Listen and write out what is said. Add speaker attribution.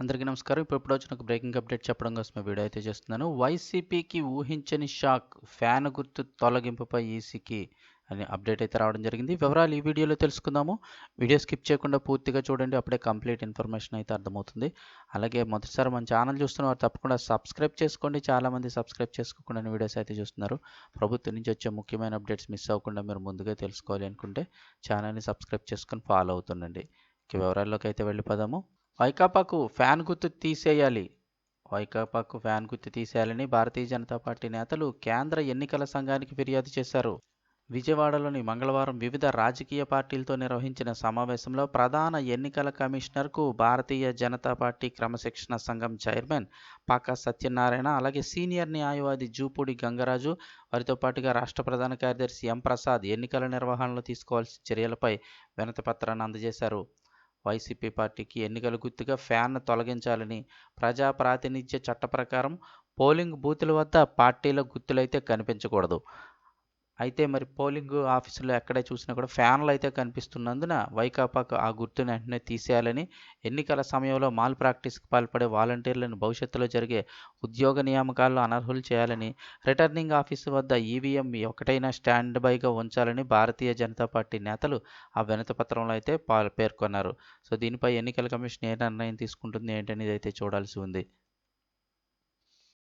Speaker 1: అందరికీ నమస్కారం. ఇప్పుడు వచ్చిన ఒక బ్రేకింగ్ అప్డేట్ చెప్పడం కోసం వీడియో అయితే చేస్తున్నాను. వైసీపీకి ఊహించని షాక్ ఫ్యాన్ గుర్తు తొలగింపుపై ఈసీకి అని అప్డేట్ అయితే రావడం జరిగింది. వివరాలు ఈ వీడియోలో తెలుసుకుందాము. వీడియో స్కిప్ చేయకుండా పూర్తిగా చూడండి. అప్పుడే కంప్లీట్ ఇన్ఫర్మేషన్ అయితే అర్థమవుతుంది. అలాగే మొదటిసారి మన ఛానల్ చూస్తున్న వారు తప్పకుండా సబ్స్క్రైబ్ చేసుకోండి. చాలామంది సబ్స్క్రైబ్ చేసుకోకుండా వీడియోస్ అయితే చూస్తున్నారు. ప్రభుత్వం నుంచి వచ్చే ముఖ్యమైన అప్డేట్స్ మిస్ అవ్వకుండా మీరు ముందుగా తెలుసుకోవాలి అనుకుంటే ఛానల్ని సబ్స్క్రైబ్ చేసుకొని ఫాలో అవుతుండండి. ఇక వివరాల్లోకి అయితే వెళ్ళిపోదాము. వైకాపాకు ఫ్యాన్ గుర్తు తీసేయాలి. వైకాపాకు ఫ్యాన్ గుర్తు తీసేయాలని భారతీయ జనతా పార్టీ నేతలు కేంద్ర ఎన్నికల సంఘానికి ఫిర్యాదు చేశారు. విజయవాడలోని మంగళవారం వివిధ రాజకీయ పార్టీలతో నిర్వహించిన సమావేశంలో ప్రధాన ఎన్నికల కమిషనర్కు భారతీయ జనతా పార్టీ క్రమశిక్షణ సంఘం చైర్మన్ పాకా సత్యనారాయణ అలాగే సీనియర్ న్యాయవాది జూపూడి గంగరాజు వారితో పాటుగా రాష్ట్ర ప్రధాన కార్యదర్శి ఎం ప్రసాద్ ఎన్నికల నిర్వహణలో తీసుకోవాల్సిన చర్యలపై వినతిపత్రాన్ని అందజేశారు. వైసీపీ పార్టీకి ఎన్నికల గుర్తుగా ఫ్యాన్ను తొలగించాలని ప్రజా ప్రాతినిధ్య చట్ట ప్రకారం పోలింగ్ బూతుల వద్ద పార్టీల గుర్తులైతే కనిపించకూడదు. అయితే మరి పోలింగ్ ఆఫీసులో ఎక్కడ చూసినా కూడా ఫ్యాన్లు అయితే కనిపిస్తున్నందున వైకాపాకు ఆ గుర్తుని వెంటనే తీసేయాలని ఎన్నికల సమయంలో మాల్ ప్రాక్టీస్కి పాల్పడే వాలంటీర్లను భవిష్యత్తులో జరిగే ఉద్యోగ నియామకాల్లో అనర్హులు చేయాలని రిటర్నింగ్ ఆఫీసు వద్ద ఈవీఎం ఒకటైనా స్టాండ్ బైగా ఉంచాలని భారతీయ జనతా పార్టీ నేతలు ఆ వినతి పత్రంలో అయితే పేర్కొన్నారు. సో దీనిపై ఎన్నికల కమిషన్ ఏ నిర్ణయం తీసుకుంటుంది ఏంటనేది అయితే చూడాల్సి ఉంది.